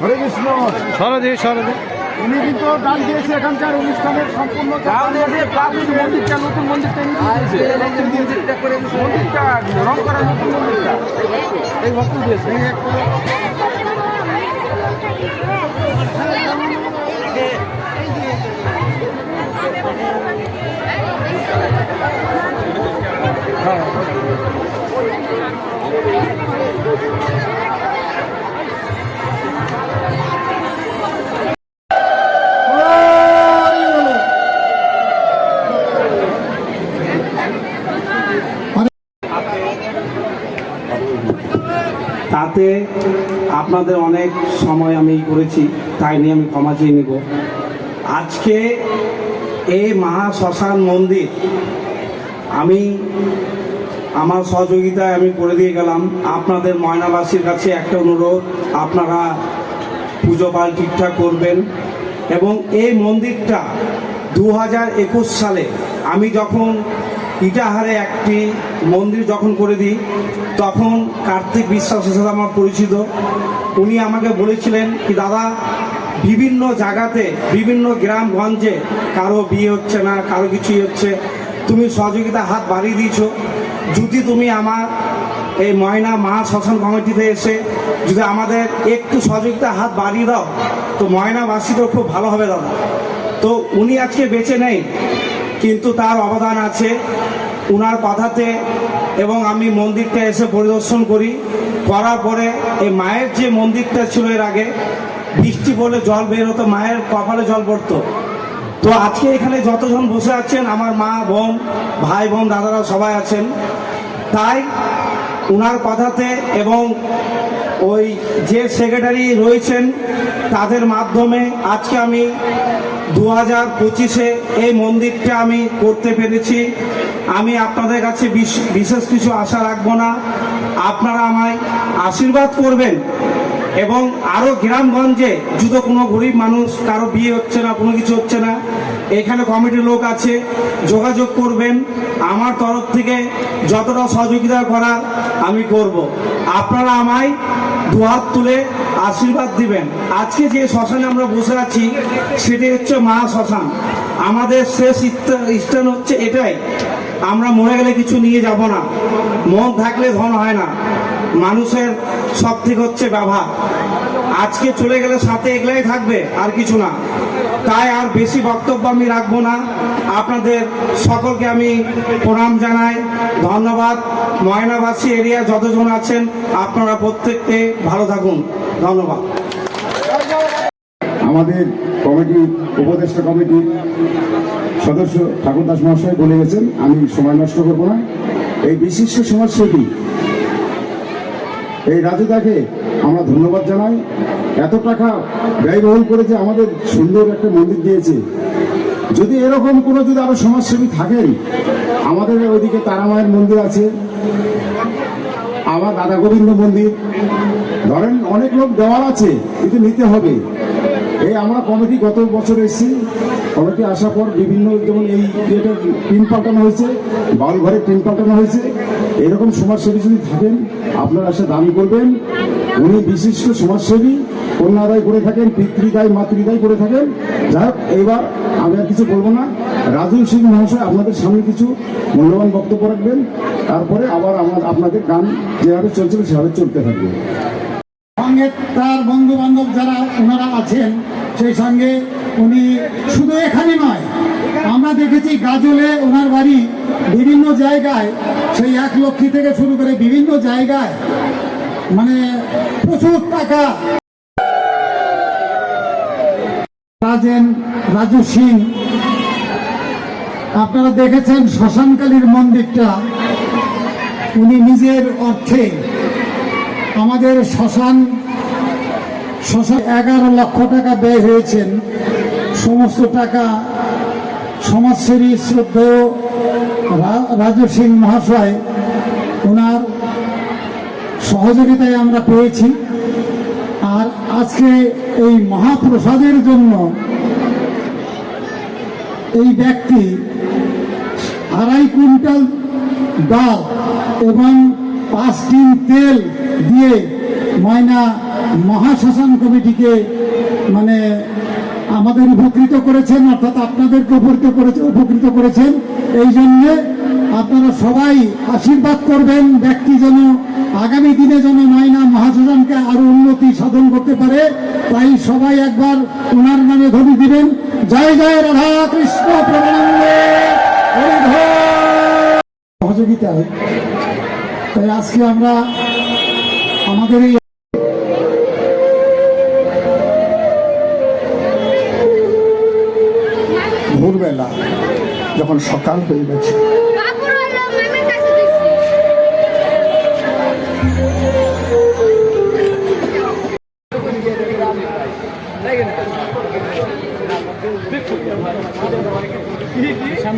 হরে কৃষ্ণ। সরদে সরদে উনি কিন্তু দান দিয়েছে এখানকার অনুষ্ঠানের সম্পূর্ণ মন্দিরটা নতুন মন্দিরটা মন্দিরটা রং করা নতুন মন্দিরটা। এই ভক্ত দিয়েছে। আপনাদের অনেক সময় আমি করেছি, তাই নিয়ে আমি ক্ষমা চেয়ে নিব। আজকে এই মহা শ্মশান মন্দির আমি আমার সহযোগিতায় আমি করে দিয়ে গেলাম। আপনাদের ময়নাবাসীর কাছে একটা অনুরোধ, আপনারা পুজো পাল ঠিকঠাক করবেন। এবং এই মন্দিরটা দু হাজার একুশ সালে আমি যখন ইটাহারে একটি মন্দির যখন করে দিই, তখন কার্তিক বিশ্বাসের সাথে আমার পরিচিত। উনি আমাকে বলেছিলেন কি, দাদা, বিভিন্ন জায়গাতে, বিভিন্ন গ্রামগঞ্জে কারও বিয়ে হচ্ছে না, কারও কিছুই হচ্ছে। তুমি সহযোগিতা হাত বাড়িয়ে দিয়েছ। যদি তুমি আমার এই ময়না মহা শ্মশান কমিটিতে এসে যদি আমাদের একটু সহযোগিতা হাত বাড়িয়ে দাও, তো ময়নাবাসীরও খুব ভালো হবে দাদা। তো উনি আজকে বেঁচে নেই। কিন্তু তার অবদান আছে। উনার কথাতে এবং আমি মন্দিরটা এসে পরিদর্শন করি। করার পরে এই মায়ের যে মন্দিরটা ছিল এর আগে, বৃষ্টি পড়লে জল বের হতো, মায়ের কপালে জল পড়তো। তো আজকে এখানে যতজন বসে আছেন, আমার মা, বোন, ভাই, বোন, দাদারা সবাই আছেন। তাই উনার কথাতে এবং ওই যে সেক্রেটারি রয়েছেন, তাদের মাধ্যমে আজকে আমি দু হাজার পঁচিশে এই মন্দিরটা আমি করতে পেরেছি। আমি আপনাদের কাছে বিশ- বিশেষ কিছু আশা রাখব না। আপনারা আমায় আশীর্বাদ করবেন এবং আরও গ্রামগঞ্জে যদি কোনো গরিব মানুষ, কারও বিয়ে হচ্ছে না, কোনো কিছু হচ্ছে না এখানে কমিটির লোক আছে, যোগাযোগ করবেন। আমার তরফ থেকে যতটা সহযোগিতা করার আমি করব। আপনারা আমায় দুহাত তুলে আশীর্বাদ দিবেন। আজকে যে শ্মশানে আমরা বসে আছি, সেটি হচ্ছে মা শ্মশান। আমাদের শেষ স্থান হচ্ছে এটাই। আমরা মরে গেলে কিছু নিয়ে যাব না। মন থাকলে ধন হয় না। মানুষের সব হচ্ছে ব্যবহার। আজকে চলে গেলে সাথে এগলাই থাকবে, আর কিছু না। তাই আর বেশি বক্তব্য আমি রাখব না। আপনাদের সকলকে আমি প্রণাম জানাই। ধন্যবাদ। ময়নাবাসী এরিয়া যতজন আছেন, আপনারা প্রত্যেককে ভালো থাকুন। ধন্যবাদ। আমাদের কমিটি, উপদেষ্টা কমিটির সদস্য ঠাকুরদাস মহাশয় বলে গেছেন, আমি সময় নষ্ট করব না। এই বিশিষ্ট সমাজসেবী, এই রাজুদাকে আমরা ধন্যবাদ জানাই। এত টাকা ব্যয়বহুল করেছে আমাদের সুন্দর একটা মন্দির দিয়েছে। যদি এরকম কোনো যদি আরও সমাজসেবী থাকেন, আমাদের ওইদিকে তারামায়ের মন্দির আছে আমার দাদা গোবিন্দ মন্দির। ধরেন অনেক লোক দেওয়ার আছে, কিন্তু নিতে হবে। এই আমরা কমিটি গত বছর এসেছি, কমিটি আসার পর বিভিন্ন যেমন এই ইয়েটা টিম পাল্টানো হয়েছে, বাউল ঘরে টিম পাল্টানো হয়েছে। এরকম সমাজসেবী যদি থাকেন, আপনারা এসে দাবি করবেন, উনি বিশিষ্ট সমাজসেবী কন্যাদায় করে থাকেন, পিতৃদায়, মাতৃদায় করে থাকেন। যাই হোক এইবার আমি আর কিছু বলব না। রাজুল সিং মহাশয় আপনাদের সামনে কিছু মূল্যবান বক্তব্য রাখবেন। তারপরে আবার আমার আপনাদের গান যেভাবে চলছিল সেভাবে চলতে থাকবে। সঙ্গে তার বন্ধু বান্ধব যারা ওনারা আছেন, সেই সঙ্গে উনি শুধু এখানে নয়, আমরা দেখেছি গাজলে ওনার বাড়ি বিভিন্ন জায়গায়, সেই এক লক্ষ্মী থেকে শুরু করে বিভিন্ন জায়গায় মানে প্রচুর টাকা রাজেন রাজু সিং। আপনারা দেখেছেন শ্মশানকালীর মন্দিরটা। উনি নিজের অর্থে আমাদের শ্মশান শ্মশান এগারো লক্ষ টাকা ব্যয় হয়েছেন। সমস্ত টাকা সমাজসেবী শ্রদ্ধেয় রাজু সিং মহাশয় ওনার সহযোগিতায় আমরা পেয়েছি। আর আজকে এই মহাপ্রসাদের জন্য এই ব্যক্তি আড়াই কুইন্টাল ডাল এবং পাঁচ টিন তেল দিয়ে ময়না মহাশ্মশান কমিটিকে মানে আমাদের উপকৃত করেছেন, অর্থাৎ আপনাদেরকে উপকৃত করেছে উপকৃত করেছেন। এই জন্যে আপনারা সবাই আশীর্বাদ করবেন, ব্যক্তি যেন আগামী দিনে যেন ময়না মহাশ্মশানকে আরও উন্নতি সাধন করতে পারে। তাই সবাই একবার ওনার নামে ধ্বনি দিবেন। জয় জয় রাধা কৃষ্ণ প্রমানন্দে সহযোগিতায় তাই আজকে আমরা আমাদের এই ভোরবেলা, যখন সকাল হয়ে গেছে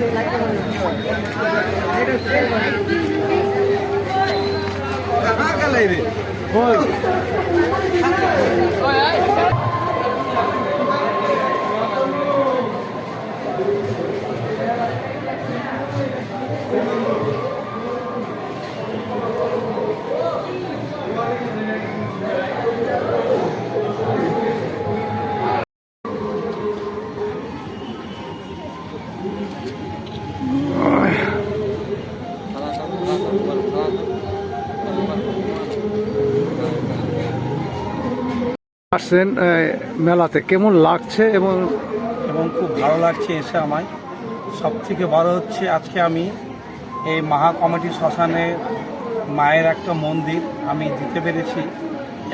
Thôi. Thôi ấy. Thank you. আসছেন মেলাতে। কেমন লাগছে এবং এবং খুব ভালো লাগছে এসে আমায়। সব থেকে বড় হচ্ছে আজকে আমি এই মহা কমিটি শ্মশানে মায়ের একটা মন্দির আমি দিতে পেরেছি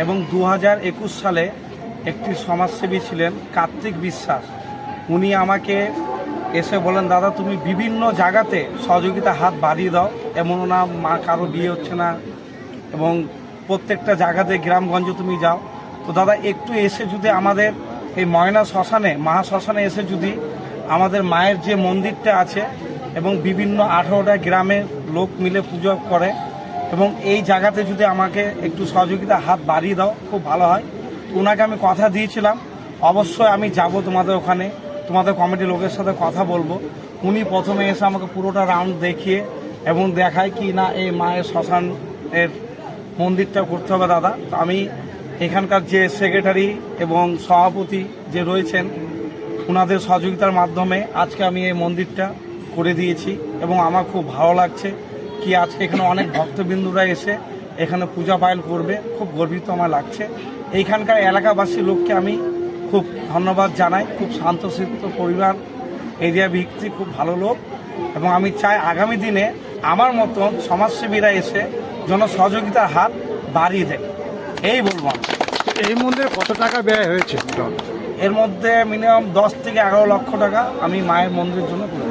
এবং দু হাজার একুশ সালে একটি সমাজসেবী ছিলেন কার্তিক বিশ্বাস। উনি আমাকে এসে বলেন, দাদা, তুমি বিভিন্ন জায়গাতে সহযোগিতা হাত বাড়িয়ে দাও। এমন না মা কারও বিয়ে হচ্ছে না এবং প্রত্যেকটা জায়গাতে গ্রামগঞ্জে তুমি যাও। তো দাদা, একটু এসে যদি আমাদের এই ময়না শ্মশানে, মহা শ্মশানে এসে যদি আমাদের মায়ের যে মন্দিরটা আছে এবং বিভিন্ন আঠারোটা গ্রামের লোক মিলে পুজো করে এবং এই জায়গাতে যদি আমাকে একটু সহযোগিতা হাত বাড়িয়ে দাও, খুব ভালো হয়। ওনাকে আমি কথা দিয়েছিলাম, অবশ্যই আমি যাব তোমাদের ওখানে, তোমাদের কমিটি লোকের সাথে কথা বলব। উনি প্রথমে এসে আমাকে পুরোটা রাউন্ড দেখিয়ে এবং দেখায় কি না এই মায়ের শ্মশানের মন্দিরটা করতে হবে দাদা। তো আমি এখানকার যে সেক্রেটারি এবং সভাপতি যে রয়েছেন ওনাদের সহযোগিতার মাধ্যমে আজকে আমি এই মন্দিরটা করে দিয়েছি এবং আমার খুব ভালো লাগছে কি আজকে এখানে অনেক ভক্তবিন্দুরা এসে এখানে পূজা পায়ন করবে। খুব গর্বিত আমার লাগছে। এইখানকার এলাকাবাসী লোককে আমি খুব ধন্যবাদ জানাই। খুব শান্তশিষ্ট পরিবার, এরিয়া ভিত্তি খুব ভালো লোক এবং আমি চাই আগামী দিনে আমার মতন সমাজসেবীরা এসে যেন সহযোগিতার হাত বাড়িয়ে দেয়। এই বলব আমি। এই মন্দিরে কত টাকা ব্যয় হয়েছে? এর মধ্যে মিনিমাম দশ থেকে এগারো লক্ষ টাকা আমি মায়ের মন্দিরের জন্য করে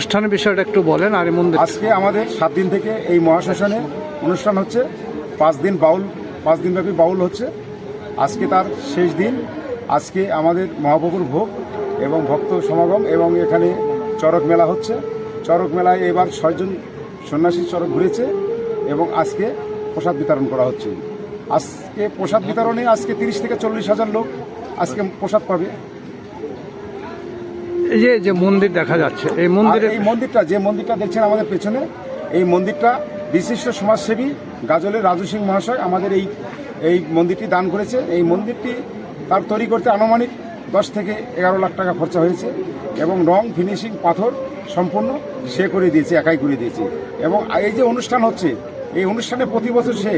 অনুষ্ঠানের বিষয়টা একটু বলেন আর এই মন্দির আজকে আমাদের সাত দিন থেকে এই মহাশ্মশানে অনুষ্ঠান হচ্ছে। পাঁচ দিন বাউল পাঁচ দিনব্যাপী বাউল হচ্ছে। আজকে তার শেষ দিন। আজকে আমাদের মহাপ্রভুর ভোগ এবং ভক্ত সমাগম এবং এখানে চরক মেলা হচ্ছে। চরক মেলায় এবার ছয়জন সন্ন্যাসী চরক ঘুরেছে এবং আজকে প্রসাদ বিতরণ করা হচ্ছে। আজকে প্রসাদ বিতরণে আজকে তিরিশ থেকে চল্লিশ হাজার লোক আজকে প্রসাদ পাবে। এই যে যে মন্দির দেখা যাচ্ছে এই মন্দিরে এই মন্দিরটা যে মন্দিরটা দেখছেন আমাদের পেছনে এই মন্দিরটা বিশিষ্ট সমাজসেবী গাজলের রাজু সিং মহাশয় আমাদের এই এই মন্দিরটি দান করেছে। এই মন্দিরটি তার তৈরি করতে আনুমানিক দশ থেকে এগারো লাখ টাকা খরচা হয়েছে এবং রং ফিনিশিং পাথর সম্পূর্ণ সে করে দিয়েছে একাই করে দিয়েছে। এবং এই যে অনুষ্ঠান হচ্ছে এই অনুষ্ঠানে প্রতি বছর সে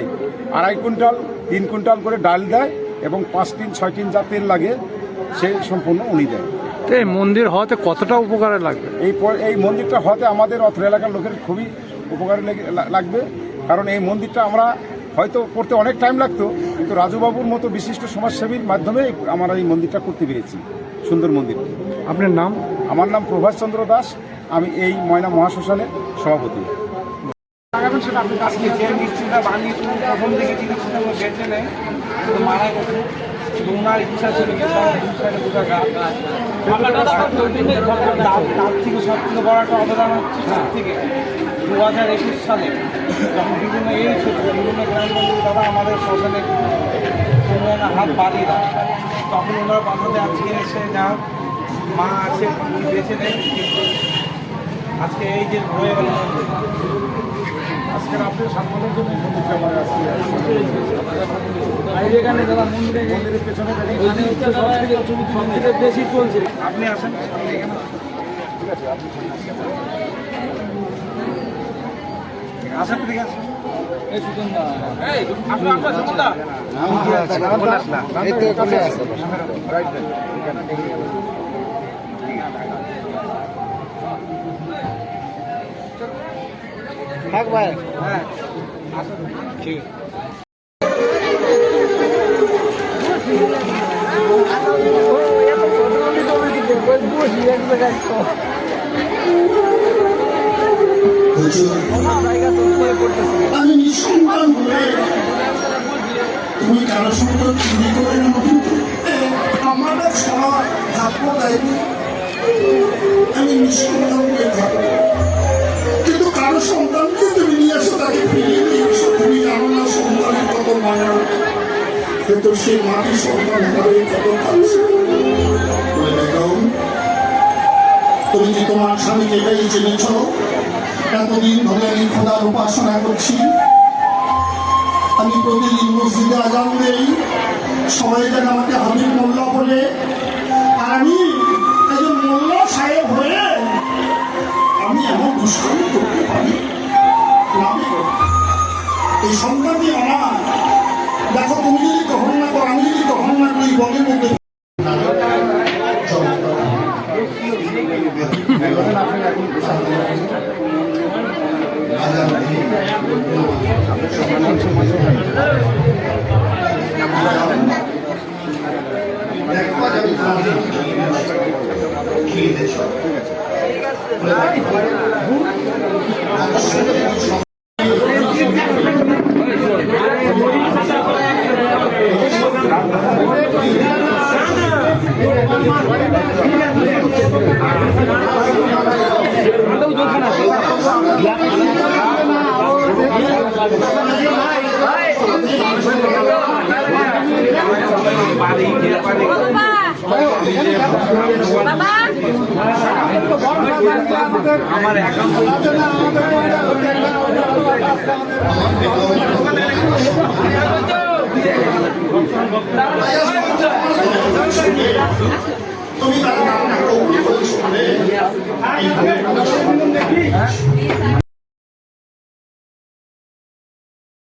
আড়াই কুইন্টাল তিন কুইন্টাল করে ডাল দেয় এবং পাঁচ তিন ছয় তিন যা তেল লাগে সে সম্পূর্ণ উনি দেয়। তো এই মন্দির হওয়াতে কতটা উপকারে লাগবে? এই এই মন্দিরটা হওয়াতে আমাদের অত্র এলাকার লোকের খুবই উপকারে লাগবে। কারণ এই মন্দিরটা আমরা হয়তো করতে অনেক টাইম লাগতো কিন্তু রাজুবাবুর মতো বিশিষ্ট সমাজসেবীর মাধ্যমে আমরা এই মন্দিরটা করতে পেরেছি সুন্দর মন্দির। আপনার নাম? আমার নাম প্রভাষ চন্দ্র দাস আমি এই ময়না মহাশ্মশানের সভাপতি। আজকে যে মিস্ত্রিটা বানিয়েছিল প্রথম থেকে জিনিসটা বেঁচে নেয় মারা গেছে ওনার ইচ্ছা ছিল তার থেকে সব থেকে বড় একটা অবদান হচ্ছে তার থেকে। দু হাজার একুশ সালে যখন বিভিন্ন এই বিভিন্ন গ্রামগঞ্জে তারা আমাদের শ্মশানে উন্নয়নে হাত বাড়িয়ে দেয়। তখন ওনারা বাঁধাতে আজকে এসে যা মা আছে বেঁচে নেই আজকে এই যে হয়ে গেল আজকের আপনি সম্মানের জন্য আমার আসছে এখানে যারা মন্দিরে মন্দিরের পেছনে সবথেকে বেশি চলছে। আপনি আসেন। আসেন ঠিক আছে এই সুজন দা। এই আপনি আপনার সুজন দা হ্যাঁ ঠিক আমি নিঃসন্তান হয়ে তুমি কারও সন্তান চুরি করে আমার সারা ভাগ্য দেয়নি আমি নিঃসন্তান হয়ে থাকব কারও সন্তানকে তুমি নিয়ে আসো তাকে ফিরিয়ে নিয়ে এসো তুমি জানো না সন্তানের কত মায়া কিন্তু সেই মাটির সন্তান হবে কত তুমি কি তোমার স্বামীকে এটাই জেনেছ এতদিন ধরে আমি খোদার উপাসনা করছি আমি প্রতিদিন মসজিদে আজান দেই সবাই যেন আমাকে হাবিব মোল্লা বলে আমি এমন দুষ্কর্ম করতে পারি। এই সন্তানটি আমার দেখো, তুমি যদি গ্রহণ না করো, আমি যদি গ্রহণ না করি, বলের মধ্যে বাবা আমার তুমি তারা